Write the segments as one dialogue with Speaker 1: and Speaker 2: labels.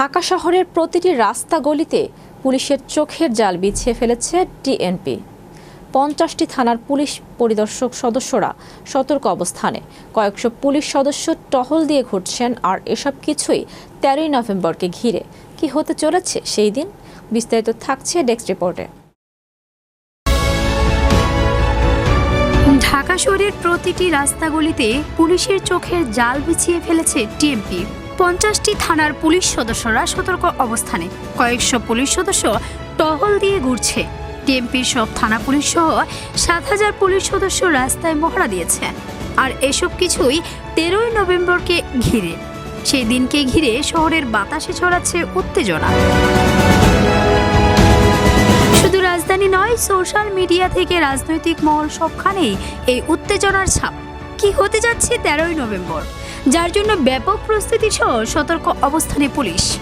Speaker 1: ঢাকা শহরের প্রতিটি রাস্তা গলিতে পুলিশের চোখের জাল বিছিয়ে ফেলেছে টিএনপি। পঞ্চাশটি থানার পুলিশ পরিদর্শক সদস্যরা সতর্ক অবস্থানে। কয়েকশো পুলিশ সদস্য টহল দিয়ে ঘুরছেন, আর এসব কিছুই তেরোই নভেম্বরকে ঘিরে। কি হতে চলেছে সেই দিন? বিস্তারিত থাকছে ডেস্ক রিপোর্টে।
Speaker 2: ঢাকা শহরের প্রতিটি রাস্তাগুলিতে পুলিশের চোখের জাল বিছিয়ে ফেলেছে টিএমপি। পঞ্চাশটি থানার পুলিশ সদস্যরা সতর্ক অবস্থানে। কয়েকশো পুলিশ সদস্য টহল দিয়ে ঘুরছে। টিএমপির সব থানা পুলিশ সহ সাত হাজার পুলিশ সদস্য রাস্তায় মহড়া দিয়েছে। আর এসব কিছুই তেরোই নভেম্বরকে ঘিরে। সেই দিনকে ঘিরে শহরের বাতাসে ছড়াচ্ছে উত্তেজনা। শুধু রাজধানী নয়, সোশ্যাল মিডিয়া থেকে রাজনৈতিক মহল সবখানেই এই উত্তেজনার ছাপ। কি হতে যাচ্ছে তেরোই নভেম্বর? যার জন্য ব্যাপক প্রস্তুতি সহ সতর্ক অবস্থানে পুলিশ।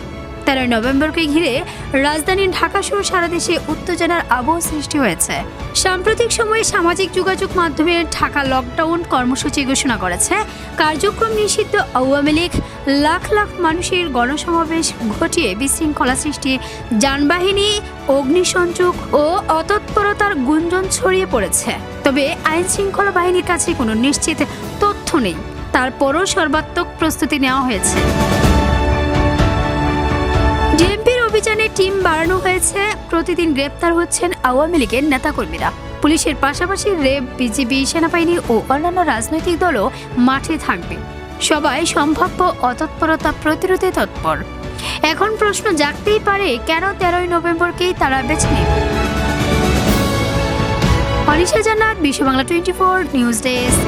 Speaker 2: তেরোই নভেম্বরকে ঘিরে রাজধানী ঢাকা সহ সারা দেশে উত্তেজনার আবহ সৃষ্টি হয়েছে। সাম্প্রতিক সময়ে সামাজিক যোগাযোগ মাধ্যমে ঢাকা লকডাউন কর্মসূচি ঘোষণা করেছে। কার্যক্রম নিষিদ্ধ আওয়ামী লীগ, লাখ লাখ মানুষের গণসমাবেশ ঘটিয়ে বিশৃঙ্খলা সৃষ্টি, যানবাহিনী, অগ্নিসংযোগ ও অতৎপরতার গুঞ্জন ছড়িয়ে পড়েছে। তবে আইন শৃঙ্খলা বাহিনীর কাছে কোনো নিশ্চিত তথ্য নেই। তারপরও সর্বাত্মক প্রস্তুতি নেওয়া হয়েছে। ডিএমপির অভিযানে টিম বাড়ানো হয়েছে। প্রতিদিন গ্রেপ্তার হচ্ছেন আওয়ামী লীগের নেতাকর্মীরা। পুলিশের পাশাপাশি রেব বিজিবি, সেনাবাহিনী ও অন্যান্য রাজনৈতিক দলও মাঠে থাকবে। সবাই সম্ভাব্য অতৎপরতা প্রতিরোধে তৎপর। এখন প্রশ্ন জাগতেই পারে, কেন তেরোই নভেম্বরকেই তারা বেছে নেবে? Anisha Jannat Bishwa Bangla twenty four, news desk.